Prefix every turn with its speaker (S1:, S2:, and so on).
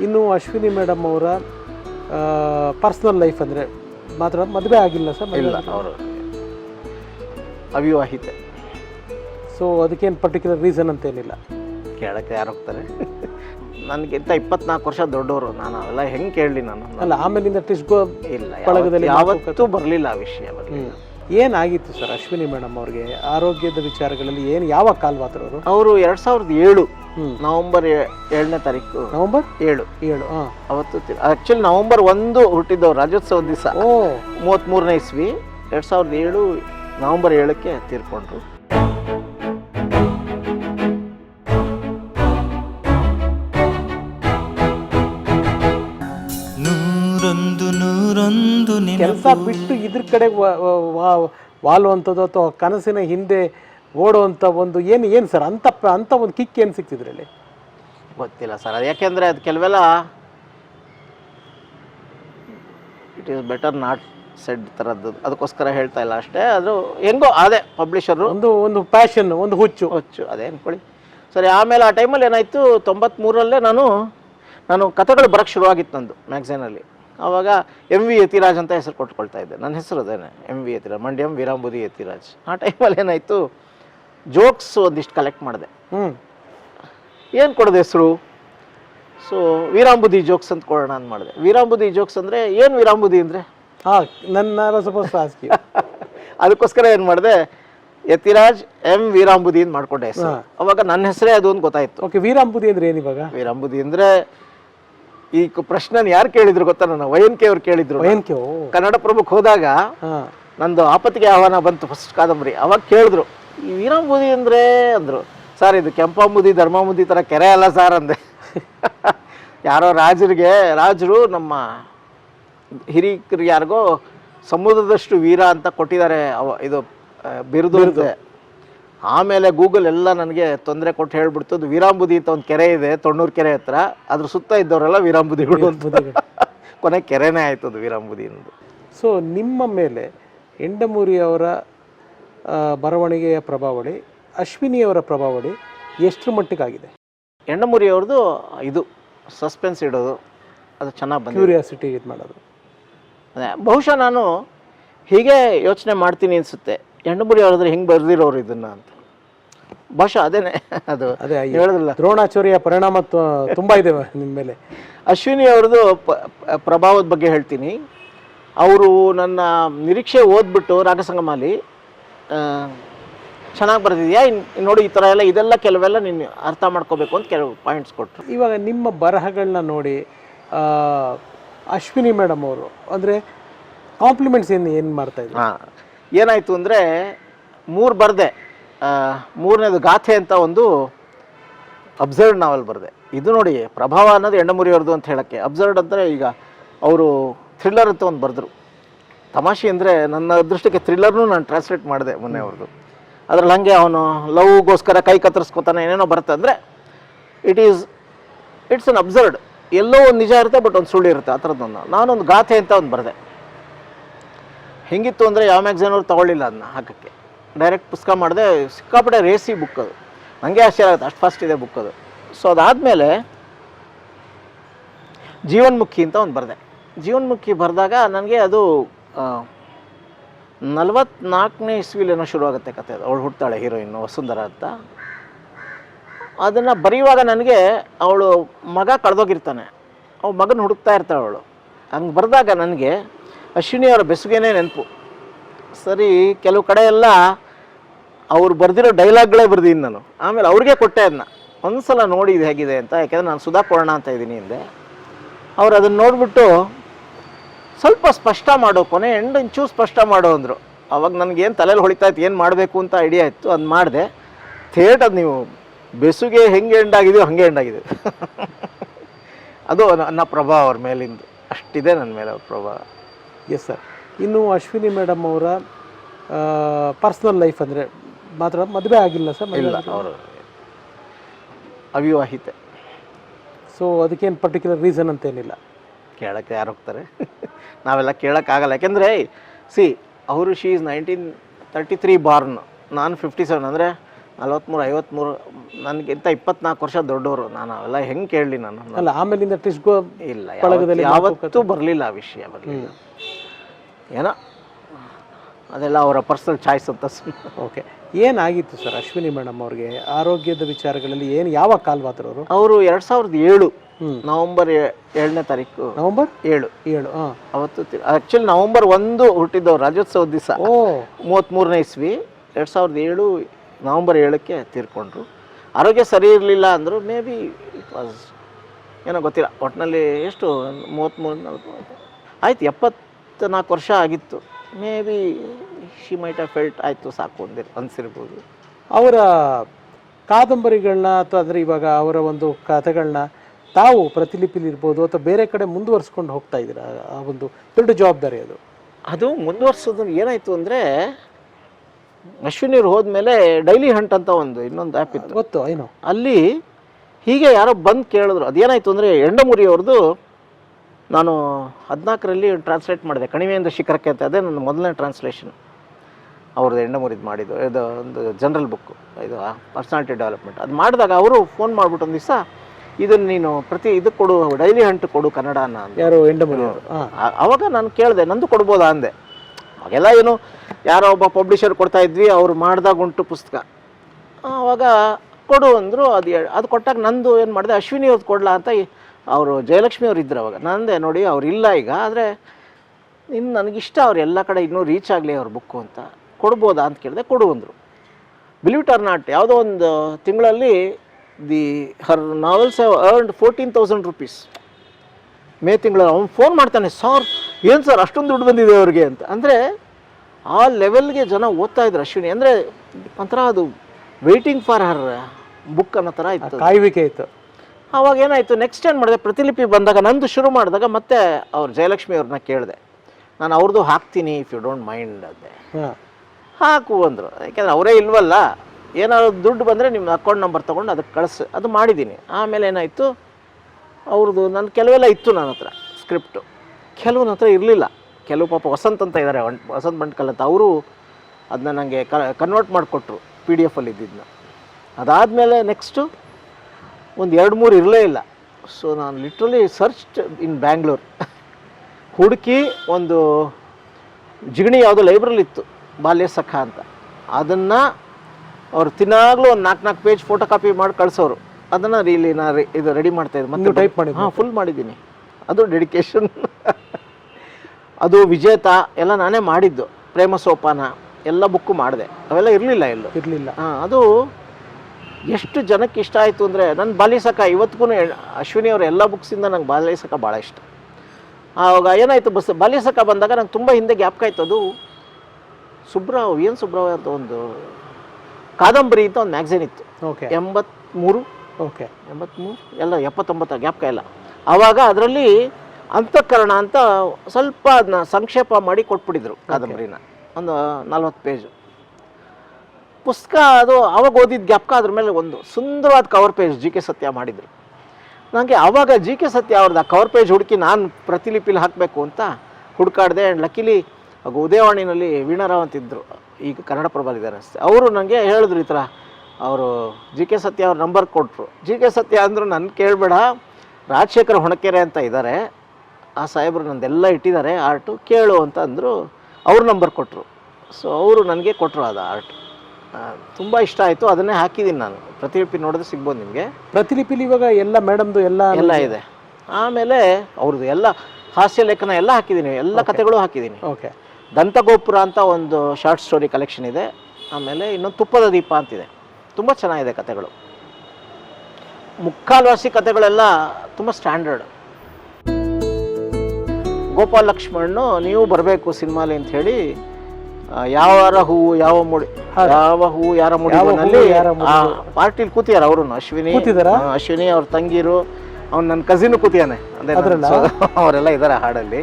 S1: ಇನ್ನು ಅಶ್ವಿನಿ ಮೇಡಮ್ ಅವರ personal life ಅಂದರೆ ಮಾತ್ರ ಮದುವೆ ಆಗಿಲ್ಲ ಸರ್
S2: ಇಲ್ಲ ಅವರು ಅವಿವಾಹಿತೆ.
S1: ಸೊ ಅದಕ್ಕೇನು ಪರ್ಟಿಕ್ಯುಲರ್ ರೀಸನ್ ಅಂತೇನಿಲ್ಲ?
S2: ಕೇಳಕ್ಕೆ ಯಾರು ಹೋಗ್ತಾರೆ? ನನಗಿಂತ ಇಪ್ಪತ್ನಾಲ್ಕು ವರ್ಷ ದೊಡ್ಡವರು ನಾನು ಅವೆಲ್ಲ ಹೆಂಗೆ ಕೇಳಲಿ ನಾನು?
S1: ಅಲ್ಲ ಆಮೇಲಿಂದ ಟಿಸ್ಗೋ
S2: ಇಲ್ಲ
S1: ಬಳಗದಲ್ಲಿ
S2: ಯಾವತ್ತು- ಬರಲಿಲ್ಲ ಆ ವಿಷಯ ಬರಲಿಲ್ಲ
S1: ಏನಾಗಿತ್ತು ಸರ್ ಅಶ್ವಿನಿ ಮೇಡಮ್ ಅವ್ರಿಗೆ? ಆರೋಗ್ಯದ ವಿಚಾರಗಳಲ್ಲಿ ಏನು ಯಾವ ಕಾಲ್ವಾತ್ರ ಅವರು?
S2: ಅವರು ಎರಡು ಸಾವಿರದ ಏಳು. ನವೆಂಬರ್ ಏಳನೇ ತಾರೀಕು.
S1: ನವೆಂಬರ್?
S2: ಏಳು.
S1: ಏಳು ಹಾಂ.
S2: ಅವತ್ತು ಆಕ್ಚುಲಿ ನವೆಂಬರ್ ಒಂದು ಹುಟ್ಟಿದ್ದವ್ರು ರಾಜ್ಯೋತ್ಸವ ದಿವಸ.
S1: ಮೂವತ್ತ್
S2: ಮೂರನೇ ಇಸ್ವಿ. ಎರಡ್ ಸಾವಿರದ ಏಳು ನವೆಂಬರ್ ಏಳಕ್ಕೆ ತೀರ್ಕೊಂಡ್ರು.
S3: ನೂರೊಂದು ನೂರೊಂದು
S1: ಕೆಲಸ ಬಿಟ್ಟು ಇದ್ರ ಕಡೆ ವ- ವ- ವಾ- ವಾಲುವಂಥದ್ದು ಅಥವಾ ಕನಸಿನ ಹಿಂದೆ ಓಡುವಂಥ ಒಂದು ಏನು ಏನು ಸರ್? ಅಂತ ಅಂತ ಒಂದು ಕಿಕ್ ಏನು ಸಿಕ್ತಿದ್ರಲ್ಲಿ
S2: ಗೊತ್ತಿಲ್ಲ ಸರ್. ಅದು ಯಾಕೆಂದರೆ ಅದು ಕೆಲವೆಲ್ಲ it is better not said ಥರದ್ದು. ಅದಕ್ಕೋಸ್ಕರ ಹೇಳ್ತಾ ಇಲ್ಲ ಅಷ್ಟೇ. ಅದು ಹೆಂಗೋ ಅದೇ ಪಬ್ಲಿಷರು
S1: ಒಂದು ಒಂದು ಪ್ಯಾಷನ್ ಒಂದು ಹುಚ್ಚು.
S2: ಹುಚ್ಚು. ಅದೇ ಅನ್ಕೊಳ್ಳಿ. ಸರಿ ಆಮೇಲೆ ಆ ಟೈಮಲ್ಲಿ ಏನಾಯಿತು? ತೊಂಬತ್ತ್ಮೂರಲ್ಲೇ ನಾನು ನಾನು ಕಥೆಗಳು ಬರೋಕ್ಕೆ ಶುರುವಾಗಿತ್ತು ನಂದು ಮ್ಯಾಗ್ಝೀನಲ್ಲಿ ಆವಾಗ ಎಂ ವಿ ಯತಿರಾಜ್ ಅಂತ ಹೆಸರು ಕೊಟ್ಕೊಳ್ತಾ ಇದ್ದೆ. ನನ್ನ ಹೆಸರು ಅದೇನೆ. M V Yathiraj Mandyam Veerambudhi Yathiraj. ಆ ಟೈಮಲ್ಲಿ ಏನಾಯಿತು? ಜೋಕ್ಸ್ ಒಂದಿಷ್ಟು ಕಲೆಕ್ಟ್ ಮಾಡಿದೆ. ಏನು ಕೊಡೋದು ಹೆಸರು? ಸೊ ವೀರಾಂಬುದಿ ಜೋಕ್ಸ್ ಅಂತ ಕೊಡೋಣ ಅಂತ ಮಾಡಿದೆ. ವೀರಾಂಬುದಿ ಜೋಕ್ಸ್ ಅಂದರೆ ಏನು ವೀರಾಂಬುದಿ ಅಂದರೆ?
S1: ಹಾಂ ನನ್ನ ಸಪೋಸ್ ಆಸ್ಕಿ
S2: ಅದಕ್ಕೋಸ್ಕರ ಏನು ಮಾಡಿದೆ? ಯತಿರಾಜ್ ಎಂ ವೀರಾಂಬುದಿ ಅಂತ ಮಾಡ್ಕೊಂಡೆ ಹೆಸರು. ಅವಾಗ ನನ್ನ ಹೆಸರೇ ಅದು ಅಂತ ಗೊತ್ತಾಯ್ತು.
S1: ಓಕೆ ವೀರಾಂಬುದಿ ಅಂದ್ರೆ ಏನು ಇವಾಗ?
S2: ವೀರಾಂಬುದಿ ಅಂದರೆ ಈ ಪ್ರಶ್ನೆನ ಯಾರು ಕೇಳಿದ್ರು ಗೊತ್ತಾ ನನ್ನ? ವಯನ್ ಕೆ ಅವ್ರು ಕೇಳಿದ್ರು ಕನ್ನಡ ಪ್ರಮುಖ ಹೋದಾಗ ನಂದು ಆಪತ್ತಿಗೆ ಆಹ್ವಾನ ಬಂತು ಫಸ್ಟ್ ಕಾದಂಬರಿ. ಅವಾಗ ಕೇಳಿದ್ರು. ಈ ವೀರಾಂಬುದಿ ಅಂದ್ರೆ ಅಂದರು. ಸರ್ ಇದು ಕೆಂಪಾಂಬುದಿ ಧರ್ಮಾಂಬುದಿ ಥರ ಕೆರೆ ಅಲ್ಲ ಸರ್ ಅಂದೆ. ಯಾರೋ ರಾಜರಿಗೆ ರಾಜರು ನಮ್ಮ ಹಿರಿಕರು ಯಾರಿಗೋ ಸಮುದ್ರದಷ್ಟು ವೀರ ಅಂತ ಕೊಟ್ಟಿದ್ದಾರೆ. ಅವ ಇದು ಬಿರುದು ಆಮೇಲೆ ಗೂಗಲ್ ಎಲ್ಲ ನನಗೆ ತೊಂದರೆ ಕೊಟ್ಟು ಹೇಳ್ಬಿಡ್ತು. ಅದು ವೀರಾಂಬುದಿ ಅಂತ ಒಂದು ಕೆರೆ ಇದೆ ತೊಣ್ಣೂರು ಕೆರೆ ಹತ್ರ. ಅದ್ರ ಸುತ್ತ ಇದ್ದವರೆಲ್ಲ ವೀರಾಂಬುದಿಗಳು ಅಂತ. ಕೊನೆ ಕೆರೆನೇ ಆಯ್ತು ಅದು ವೀರಾಂಬುದಿ ಅನ್ನೋದು.
S1: ಸೊ ನಿಮ್ಮ ಮೇಲೆ ಎಂಡಮೂರಿ ಅವರ ಬರವಣಿಗೆಯ ಪ್ರಭಾವಳಿ ಅಶ್ವಿನಿಯವರ ಪ್ರಭಾವಳಿ ಎಷ್ಟರ ಮಟ್ಟಿಗಾಗಿದೆ?
S2: ಎಂಡಮುರಿ ಅವ್ರದ್ದು ಇದು ಸಸ್ಪೆನ್ಸ್ ಇಡೋದು ಅದು ಚೆನ್ನಾಗಿ ಬಂದು
S1: ಕ್ಯೂರಿಯಾಸಿಟಿ ಇದು ಮಾಡೋದು.
S2: ಅದೇ ಬಹುಶಃ ನಾನು ಹೀಗೆ ಯೋಚನೆ ಮಾಡ್ತೀನಿ ಅನಿಸುತ್ತೆ. ಎಂಡಮುರಿ ಅವ್ರದ್ರೆ ಹಿಂಗೆ ಬರೆದಿರೋರು ಇದನ್ನು ಅಂತ. ಬಹುಶಃ ಅದೇನೆ ಅದು
S1: ಅದೇ
S2: ಹೇಳಿದ್ರಲ್ಲ
S1: ದ್ರೋಣಾಚಾರ್ಯ ಪರಿಣಾಮ ತುಂಬ ಇದೆ ನಿಮ್ಮ ಮೇಲೆ.
S2: ಅಶ್ವಿನಿ ಅವ್ರದ್ದು ಪ್ರಭಾವದ ಬಗ್ಗೆ ಹೇಳ್ತೀನಿ. ಅವರು ನನ್ನ ನಿರೀಕ್ಷೆ ಓದ್ಬಿಟ್ಟು ರಾಗಸಂಗಮಾಲಿ ಚೆನ್ನಾಗಿ ಬರ್ತಿದೆಯಾ ಇನ್- ನೋಡಿ ಈ ಥರ ಎಲ್ಲ ಇದೆಲ್ಲ ಕೆಲವೆಲ್ಲ ನೀನು ಅರ್ಥ ಮಾಡ್ಕೋಬೇಕು ಅಂತ ಕೆಲವು ಪಾಯಿಂಟ್ಸ್ ಕೊಟ್ಟರು
S1: ಇವಾಗ ನಿಮ್ಮ ಬರಹಗಳನ್ನ ನೋಡಿ ಅಶ್ವಿನಿ ಮೇಡಮ್ ಅವರು ಅಂದರೆ ಕಾಂಪ್ಲಿಮೆಂಟ್ಸ್ ಏನು ಏನು ಮಾಡ್ತಾ
S2: ಹಾಂ ಏನಾಯಿತು ಅಂದರೆ ಮೂರು ಬರೆದೆ ಮೂರನೇದು ಗಾಥೆ ಅಂತ ಒಂದು ಅಬ್ಸರ್ಡ್ ನಾವೆಲ್ ಬರೆದೆ. ಇದು ನೋಡಿ ಪ್ರಭಾವ ಅನ್ನೋದು ಎಂಡಮುರಿಯವ್ರದ್ದು ಅಂತ ಹೇಳೋಕ್ಕೆ. ಅಬ್ಸರ್ಡ್ ಅಂದರೆ ಈಗ ಅವರು ಥ್ರಿಲ್ಲರ್ ಅಂತ ಒಂದು ಬರೆದ್ರು. ತಮಾಷೆ ಅಂದರೆ ನನ್ನ ಅದೃಷ್ಟಕ್ಕೆ ಥ್ರಿಲ್ಲರ್ನೂ ನಾನು ಟ್ರಾನ್ಸ್ಲೇಟ್ ಮಾಡಿದೆ ಮೊನ್ನೆ ಅವ್ರದ್ದು ಅದ್ರಲ್ಲಿ ಹಂಗೆ ಅವನು ಲವ್ಗೋಸ್ಕರ ಕೈ ಕತ್ತರಿಸ್ಕೊತಾನೆ, ಏನೇನೋ ಬರುತ್ತೆ ಅಂದರೆ it is it's an absurd ಎಲ್ಲೋ ಒಂದು ನಿಜ ಇರುತ್ತೆ ಬಟ್ ಒಂದು ಸುಳ್ಳು ಇರುತ್ತೆ, ಆ ಥರದ್ದೊಂದು. ನಾನೊಂದು ಗಾಥೆ ಅಂತ ಒಂದು ಬರೆದೆ. ಹೆಂಗಿತ್ತು ಅಂದರೆ ಯಾವ ಮ್ಯಾಗ್ಝಿನ್ ಅವ್ರು ತೊಗೊಳ್ಳಿಲ್ಲ ಅದನ್ನ ಹಾಕಕ್ಕೆ. ಡೈರೆಕ್ಟ್ ಪುಸ್ತಕ ಮಾಡಿದೆ, ಸಿಕ್ಕಾಪಟ್ಟೆ ರೇಸಿ ಬುಕ್ ಅದು. ನನಗೆ ಆಶ್ಚರ್ಯ ಆಗುತ್ತೆ, ಅಷ್ಟು ಫಸ್ಟ್ ಇದೆ ಬುಕ್ ಅದು. ಸೊ ಅದಾದಮೇಲೆ, ಜೀವನ್ಮುಖಿ ಅಂತ ಒಂದು ಬರೆದೆ. ಜೀವನ್ಮುಖಿ ಬರೆದಾಗ ನನಗೆ ಅದು ನಲವತ್ನಾಲ್ಕನೇ ಇಸ್ವಿಲೇನೋ ಶುರುವಾಗುತ್ತೆ ಕತೆ ಅದು. ಅವಳು ಹುಡ್ತಾಳೆ ಹೀರೋಯಿನ್ ವಸುಂಧರ ಅಂತ. ಅದನ್ನು ಬರೆಯುವಾಗ ನನಗೆ ಅವಳು ಮಗ ಕಳೆದೋಗಿರ್ತಾನೆ. ಅವಳು ಮಗನ ಹುಡುಕ್ತಾ ಇರ್ತಾಳೆ ಅವಳು. ಹಂಗೆ ಬರೆದಾಗ ನನಗೆ ಅಶ್ವಿನಿ ಅವರ ಬೆಸುಗೆನೇ ನೆನಪು. ಸರಿ, ಕೆಲವು ಕಡೆ ಎಲ್ಲ ಅವ್ರು ಬರೆದಿರೋ ಡೈಲಾಗ್ಗಳೇ ಬರ್ದೀನಿ ನಾನು. ಆಮೇಲೆ ಅವ್ರಿಗೆ ಕೊಟ್ಟೆ ಅದನ್ನ ಒಂದು ಸಲ ನೋಡಿ ಇದು ಹೇಗಿದೆ ಅಂತ, ಯಾಕೆಂದರೆ ನಾನು ಸುಧಾ ಕೊಡೋಣ ಅಂತ ಇದ್ದೀನಿ ಹಿಂದೆ. ಅವ್ರು ಅದನ್ನು ನೋಡಿಬಿಟ್ಟು ಸ್ವಲ್ಪ ಸ್ಪಷ್ಟ ಮಾಡೋ ಕೊನೆ ಎಂಡ್ ಇಂಚು ಸ್ಪಷ್ಟ ಮಾಡೋ ಅಂದರು. ಅವಾಗ ನನಗೇನು ತಲೆಯಲ್ಲಿ ಹೊಳಿತಾ ಇತ್ತು ಏನು ಮಾಡಬೇಕು ಅಂತ ಐಡಿಯಾ ಇತ್ತು ಅದು ಮಾಡಿದೆ. ಅದು ನೀವು ಬೆಸುಗೆ ಹೆಂಗೆ ಎಂಡಾಗಿದೆಯೋ ಹಾಗೆ ಎಂಡಾಗಿದೆ ಅದು ನನ್ನ ಪ್ರಭಾವ ಅವ್ರ ಮೇಲಿಂದು. ಅಷ್ಟಿದೆ ನನ್ನ ಮೇಲೆ ಅವ್ರ ಪ್ರಭಾವ
S1: ಎಸ್ ಸರ್ ಇನ್ನು ಅಶ್ವಿನಿ ಮೇಡಮ್ ಅವರ ಪರ್ಸ್ನಲ್ ಲೈಫ್ ಅಂದರೆ ಮಾತ್ರ ಮದುವೆ ಆಗಿಲ್ಲ ಸರ್
S2: ಇಲ್ಲ ಅವರು ಅವಿವಾಹಿತೆ.
S1: ಸೊ ಅದಕ್ಕೇನು ಪರ್ಟಿಕ್ಯುಲರ್ ರೀಸನ್ ಅಂತೇನಿಲ್ಲ?
S2: ಕೇಳಕ್ಕೆ ಯಾರು ಹೋಗ್ತಾರೆ? ನಾವೆಲ್ಲ ಕೇಳೋಕ್ಕಾಗಲ್ಲ. ಯಾಕೆಂದರೆ ಸಿ ಅವರು she is nineteen thirty three born ನಾನು ಫಿಫ್ಟಿ ಸೆವೆನ್ ಅಂದರೆ ನಲವತ್ತ್ಮೂರು ಐವತ್ತ್ಮೂರು ನನಗಿಂತ ಇಪ್ಪತ್ನಾಲ್ಕು ವರ್ಷ ದೊಡ್ಡವರು. ನಾನು ಅವೆಲ್ಲ ಹೆಂಗೆ ಕೇಳಲಿ ನಾನು?
S1: ಅಲ್ಲ ಆಮೇಲಿಂದ ಟಿಸ್ಗೋ
S2: ಇಲ್ಲ ಯಾವತ್ತು- ಬರಲಿಲ್ಲ ಆ ವಿಷಯ ಬರಲಿಲ್ಲ ಏನೋ ಅದೆಲ್ಲ ಅವರ ಪರ್ಸನಲ್ ಚಾಯ್ಸ್ ಅಂತ.
S1: ಓಕೆ ಏನಾಗಿತ್ತು ಸರ್ ಅಶ್ವಿನಿ ಮೇಡಮ್ ಅವ್ರಿಗೆ? ಆರೋಗ್ಯದ ವಿಚಾರಗಳಲ್ಲಿ ಏನು ಯಾವ ಕಾಲ್ವಾದ್ರು ಅವರು
S2: ಎರಡು ಸಾವಿರದ ಏಳು. ನವಂಬರ್ ಏಳನೇ ತಾರೀಕು.
S1: ನವೆಂಬರ್?
S2: ಏಳು.
S1: ಏಳು ಹಾಂ
S2: ಅವತ್ತು ಆಕ್ಚುಲಿ ನವೆಂಬರ್ ಒಂದು ಹುಟ್ಟಿದ್ದವ್ರು ರಾಜ್ಯೋತ್ಸವ ದಿವಸ.
S1: ಮೂವತ್ತ್
S2: ಮೂರನೇ ಇಸ್ವಿ. ಎರಡು ಸಾವಿರದ ಏಳು ನವೆಂಬರ್ ಏಳಕ್ಕೆ ತೀರ್ಕೊಂಡ್ರು. ಆರೋಗ್ಯ ಸರಿ ಇರಲಿಲ್ಲ ಅಂದರು ಮೇ ಬಿ ಇಟ್ ವಾಸ್ ಏನೋ ಗೊತ್ತಿಲ್ಲ. ಒಟ್ಟಿನಲ್ಲಿ ಎಷ್ಟು? ಮೂವತ್ತ್ಮೂರು ನಾಲ್ಕು ಆಯ್ತು ಎಪ್ಪತ್ನಾಲ್ಕು ವರ್ಷ ಆಗಿತ್ತು. ಮೇ ಬಿ ಶಿ ಮೈಟ್ ಆ ಫೆಲ್ಟ್ ಆಯಿತು ಸಾಕು ಅಂದಿರ್ ಅನಿಸಿರ್ಬೋದು.
S1: ಅವರ ಕಾದಂಬರಿಗಳನ್ನ ಅಥವಾ ಅಂದರೆ ಇವಾಗ ಅವರ ಒಂದು ಕಥೆಗಳನ್ನ ತಾವು ಪ್ರತಿಲಿಪಿಲಿ ಇರ್ಬೋದು ಅಥವಾ ಬೇರೆ ಕಡೆ ಮುಂದುವರ್ಸ್ಕೊಂಡು ಹೋಗ್ತಾ ಇದ್ದೀರಾ? ಆ ಒಂದು ದೊಡ್ಡ ಜವಾಬ್ದಾರಿ ಅದು.
S2: ಅದು ಮುಂದುವರ್ಸೋದು ಏನಾಯಿತು ಅಂದರೆ ಅಶ್ವಿನಿಯವ್ರು ಹೋದ್ಮೇಲೆ ಡೈಲಿ ಹಂಟ್ ಅಂತ ಒಂದು ಇನ್ನೊಂದು ಆ್ಯಪ್ ಇತ್ತು.
S1: ಗೊತ್ತು ಏನು
S2: ಅಲ್ಲಿ ಹೀಗೆ ಯಾರೋ ಬಂದು ಕೇಳಿದ್ರು ಅದೇನಾಯಿತು ಅಂದರೆ ಎಂಡಮುರಿ ಅವ್ರದ್ದು ನಾನು ಹದಿನಾಲ್ಕರಲ್ಲಿ ಟ್ರಾನ್ಸ್ಲೇಟ್ ಮಾಡಿದೆ ಕಣಿವೆಯಿಂದ ಶಿಖರಕ್ಕೆ ಅಂತ ಅದೇ ನನ್ನ ಮೊದಲನೇ ಟ್ರಾನ್ಸ್ಲೇಷನ್ ಅವ್ರದ್ದು ಎಂಡಮುರಿದು ಮಾಡಿದ್ದು ಇದು ಒಂದು ಜನರಲ್ ಬುಕ್ಕು ಇದು ಪರ್ಸ್ನಾಲಿಟಿ ಡೆವಲಪ್ಮೆಂಟ್ ಅದು ಮಾಡಿದಾಗ ಅವರು ಫೋನ್ ಮಾಡಿಬಿಟ್ಟು ಒಂದು ದಿವಸ ಇದನ್ನು ನೀನು ಪ್ರತಿ ಇದಕ್ಕೆ ಕೊಡು ಡೈಲಿ ಹಂಟ್ ಕೊಡು ಕನ್ನಡನ
S1: ಯಾರು ಎಂಡಮುರಿ
S2: ಅವಾಗ ನಾನು ಕೇಳಿದೆ ನಂದು ಕೊಡ್ಬೋದಾ ಅಂದೆ. ಅವಾಗೆಲ್ಲ ಏನು ಯಾರೋ ಒಬ್ಬ ಪಬ್ಲಿಷರ್ ಕೊಡ್ತಾ ಇದ್ವಿ ಅವ್ರು ಮಾಡ್ದಾಗ ಉಂಟು ಪುಸ್ತಕ. ಆವಾಗ ಕೊಡು ಅಂದರು ಅದು ಅದು ಕೊಟ್ಟಾಗ ನಂದು ಏನು ಮಾಡಿದೆ ಅಶ್ವಿನಿ ಅವ್ರದ್ದು ಕೊಡಲಾ ಅಂತ ಅವರು ಜಯಲಕ್ಷ್ಮಿ ಅವ್ರು ಇದ್ರು ಅವಾಗ. ನಂದೆ ನೋಡಿ ಅವ್ರು ಇಲ್ಲ ಈಗ ಆದರೆ ಇನ್ನು ನನಗಿಷ್ಟ ಅವ್ರು ಎಲ್ಲ ಕಡೆ ಇನ್ನೂ ರೀಚ್ ಆಗಲಿ ಅವ್ರ ಬುಕ್ಕು ಅಂತ. ಕೊಡ್ಬೋದಾ ಅಂತ ಕೇಳಿದೆ ಕೊಡು ಅಂದರು. ಬಿಲೀವ್ ಆರ್ ನಾಟ್ ಯಾವುದೋ ಒಂದು ತಿಂಗಳಲ್ಲಿ the her novels have earned fourteen thousand rupees May ತಿಂಗಳು ಅವ್ನು ಫೋನ್ ಮಾಡ್ತಾನೆ ಸರ್ ಏನು ಸರ್ ಅಷ್ಟೊಂದು ದುಡ್ಡು ಬಂದಿದೆ ಅವ್ರಿಗೆ ಅಂತ. ಅಂದರೆ ಆ ಲೆವೆಲ್ಗೆ ಜನ ಓದ್ತಾ ಇದ್ರು ಅಶ್ವಿನಿ. ಅಂದರೆ ಒಂಥರ ಅದು ವೆಯ್ಟಿಂಗ್ ಫಾರ್ ಹರ್ ಬುಕ್ ಅನ್ನೋ ಥರ ಇತ್ತು.
S1: ಕಾಯುವಿಕೆ ಇತ್ತು.
S2: ಆವಾಗ ಏನಾಯಿತು ನೆಕ್ಸ್ಟ್ ಏನು ಮಾಡಿದೆ ಪ್ರತಿಲಿಪಿ ಬಂದಾಗ ನಂದು ಶುರು ಮಾಡಿದಾಗ ಮತ್ತೆ ಅವ್ರು ಜಯಲಕ್ಷ್ಮಿ ಅವ್ರನ್ನ ಕೇಳಿದೆ. ನಾನು ಅವ್ರದ್ದು ಹಾಕ್ತೀನಿ ಇಫ್ ಯು ಡೋಂಟ್ ಮೈಂಡ್ ಅಂದೆ. ಹಾಕು ಅಂದರು. ಯಾಕೆಂದ್ರೆ ಅವರೇ ಇಲ್ವಲ್ಲ. ಏನಾದ್ರು ದುಡ್ಡು ಬಂದರೆ ನಿಮ್ಮ ಅಕೌಂಟ್ ನಂಬರ್ ತೊಗೊಂಡು ಅದಕ್ಕೆ ಕಳಿಸಿ. ಅದು ಮಾಡಿದ್ದೀನಿ. ಆಮೇಲೆ ಏನಾಯಿತು? ಅವ್ರದ್ದು ನನ್ನ ಕೆಲವೆಲ್ಲ ಇತ್ತು ನನ್ನ ಹತ್ರ ಸ್ಕ್ರಿಪ್ಟು ಕೆಲವು ಹತ್ರ ಇರಲಿಲ್ಲ. ಕೆಲವು ಪಾಪ ವಸಂತ್ ಅಂತ ಇದ್ದಾರೆ ವಸಂತ್ ಬಂಟ್ಕಲ್ ಅಂತ. ಅವರು ಅದನ್ನ ನನಗೆ ಕನ್ವರ್ಟ್ ಮಾಡಿಕೊಟ್ರು ಪಿ ಡಿ ಎಫಲ್ಲಿ ಇದ್ದಿದ್ದನ್ನ ಅದಾದಮೇಲೆ ನೆಕ್ಸ್ಟು ಒಂದು ಎರಡು ಮೂರು ಇರಲೇ ಇಲ್ಲ. ಸೊ ನಾನು ಲಿಟ್ರಲಿ ಸರ್ಚ್ ಇನ್ ಬ್ಯಾಂಗ್ಳೂರ್ ಹುಡುಕಿ ಒಂದು ಜಿಗಣಿ ಯಾವುದೋ ಲೈಬ್ರರಿ ಇತ್ತು ಬಾಲ್ಯ ಸಖ ಅಂತ. ಅದನ್ನು ಅವ್ರು ತಿನ್ನಾಗ್ಲೂ ಒಂದು ನಾಲ್ಕು ನಾಲ್ಕು ಪೇಜ್ ಫೋಟೋ ಕಾಪಿ ಮಾಡಿ ಕಳಿಸೋರು. ಅದನ್ನು ರೀಲಿ ನಾ re- ಇದು ರೆಡಿ ಮಾಡ್ತಾ ಇದ್ದೆ
S1: ಮತ್ತೆ ಟೈಪ್ ಮಾಡಿ
S2: ಹಾಂ ಫುಲ್ ಮಾಡಿದ್ದೀನಿ. ಅದು ಡೆಡಿಕೇಶನ್ ಅದು ವಿಜೇತ ಎಲ್ಲ ನಾನೇ ಮಾಡಿದ್ದು. ಪ್ರೇಮ ಸೋಪಾನ ಎಲ್ಲ ಬುಕ್ಕು ಮಾಡಿದೆ. ಅವೆಲ್ಲ ಇರಲಿಲ್ಲ ಎಲ್ಲೂ.
S1: ಇರಲಿಲ್ಲ.
S2: ಹಾಂ ಅದು ಎಷ್ಟು ಜನಕ್ಕೆ ಇಷ್ಟ ಆಯಿತು ಅಂದರೆ ನನ್ನ ಬಾಲ್ಯಸಖ ಇವತ್ತಿಗೂ ಅಶ್ವಿನಿ ಅವರ ಎಲ್ಲ ಬುಕ್ಸಿಂದ ನಂಗೆ ಬಾಲ್ಯಸಖ ಭಾಳ ಇಷ್ಟ. ಆವಾಗ ಏನಾಯಿತು ಬಸ್ ಬಾಲ್ಯಸಖ ಬಂದಾಗ ನಂಗೆ ತುಂಬ ಹಿಂದೆ ಗ್ಯಾಪ್ಕಾಯ್ತು ಅದು ಸುಬ್ರಾವ್ ಏನು ಸುಬ್ರಾವ್ ಅಂತ ಒಂದು ಕಾದಂಬರಿ ಅಂತ ಒಂದು ಮ್ಯಾಗ್ಝಿನ್ ಇತ್ತು.
S1: ಓಕೆ
S2: ಎಂಬತ್ತ್ಮೂರು
S1: ಓಕೆ
S2: ಎಂಬತ್ತ್ಮೂರು ಎಲ್ಲ ಎಪ್ಪತ್ತೊಂಬತ್ತ ಜ್ಞಾಪಕ ಇಲ್ಲ ಆವಾಗ ಅದರಲ್ಲಿ ಅಂತಃಕರಣ ಅಂತ ಸ್ವಲ್ಪ ಅದನ್ನ ಸಂಕ್ಷೇಪ ಮಾಡಿ ಕೊಟ್ಬಿಟ್ಟಿದ್ರು ಕಾದಂಬರಿನ. ಒಂದು ನಲ್ವತ್ತು ಪೇಜು ಪುಸ್ತಕ ಅದು ಅವಾಗ ಓದಿದ ಜ್ಞಾಪಕ ಅದ್ರ ಮೇಲೆ ಒಂದು ಸುಂದರವಾದ ಕವರ್ ಪೇಜ್ ಜಿ ಕೆ ಸತ್ಯ ಮಾಡಿದರು. ನನಗೆ ಆವಾಗ ಜಿ ಕೆ ಸತ್ಯ ಅವ್ರದ್ದು ಆ ಕವರ್ ಪೇಜ್ ಹುಡುಕಿ ನಾನು ಪ್ರತಿಲಿಪಿಲಿ ಹಾಕಬೇಕು ಅಂತ ಹುಡುಕಾಡಿದೆ ಆ್ಯಂಡ್ ಲಕ್ಕಿಲಿ ಉದಯವಾಣಿನಲ್ಲಿ ವೀಣಾರಾವ್ ಅಂತ ಇದ್ದರು ಈಗ ಕನ್ನಡ ಪ್ರಭಾಲಿದ್ದಾರೆ ಅಷ್ಟೇ. ಅವರು ನನಗೆ ಹೇಳಿದ್ರು ಈ ಥರ ಅವರು ಜಿ ಕೆ ಸತ್ಯ ಅವ್ರ ನಂಬರ್ ಕೊಟ್ಟರು ಜಿ ಕೆ ಸತ್ಯ ಅಂದರು ನನ್ನ ಕೇಳಬೇಡ ರಾಜಶೇಖರ್ ಹೊಣಕೆರೆ ಅಂತ ಇದ್ದಾರೆ ಆ ಸಾಹೇಬರು ನಂದೆಲ್ಲ ಇಟ್ಟಿದ್ದಾರೆ ಆರ್ಟು ಕೇಳು ಅಂತ ಅಂದರು ಅವ್ರ ನಂಬರ್ ಕೊಟ್ಟರು ಸೊ ಅವರು ನನಗೆ ಕೊಟ್ಟರು ಅದು ಆರ್ಟ್. ತುಂಬ ಇಷ್ಟ ಆಯಿತು ಅದನ್ನೇ ಹಾಕಿದ್ದೀನಿ ನಾನು. ಪ್ರತಿಲಿಪಿ ನೋಡಿದ್ರೆ ಸಿಗ್ಬೋದು ನಿಮಗೆ.
S1: ಪ್ರತಿಲಿಪಿಲಿ ಇವಾಗ ಎಲ್ಲ ಮೇಡಮ್ದು ಎಲ್ಲ
S2: ಎಲ್ಲ ಇದೆ. ಆಮೇಲೆ ಅವ್ರದ್ದು ಎಲ್ಲ ಹಾಸ್ಯ ಲೇಖನ ಎಲ್ಲ ಹಾಕಿದ್ದೀನಿ ಎಲ್ಲ ಕಥೆಗಳು ಹಾಕಿದ್ದೀನಿ
S1: ಓಕೆ
S2: ದಂತಗೋಪುರ ಅಂತ ಒಂದು ಶಾರ್ಟ್ ಸ್ಟೋರಿ ಕಲೆಕ್ಷನ್ ಇದೆ. ಆಮೇಲೆ ಇನ್ನೊಂದು ತುಪ್ಪದ ದೀಪ ಅಂತಿದೆ. ತುಂಬ ಚೆನ್ನಾಗಿದೆ ಕಥೆಗಳು. ಮುಕ್ಕಾಲ್ವಾಸಿ ಕಥೆಗಳೆಲ್ಲ ತುಂಬ ಸ್ಟ್ಯಾಂಡರ್ಡ್ ಗೋಪಾಲ ಲಕ್ಷ್ಮಣ್ಣು ನೀವು ಬರಬೇಕು ಸಿನಿಮಾಲಿ ಅಂತ ಹೇಳಿ ಯಾವ ಯಾವಾರ ಹೂವು ಯಾವ ಮುಡಿ ಯಾವ ಹೂವು ಯಾರ ಮುಡಿನಲ್ಲಿ ಪಾರ್ಟಿಲಿ ಕೂತಿಯಾರ ಅವರು ಅಶ್ವಿನಿ
S1: ಕೂತಿದಾರಾ?
S2: ಅಶ್ವಿನಿ ಅವ್ರ ತಂಗಿರು ಅವ್ನು ನನ್ನ ಕಸಿನು ಕೂತಿಯಾನೆ ಅವರೆಲ್ಲ ಇದ್ದಾರೆ ಹಾಡಲ್ಲಿ.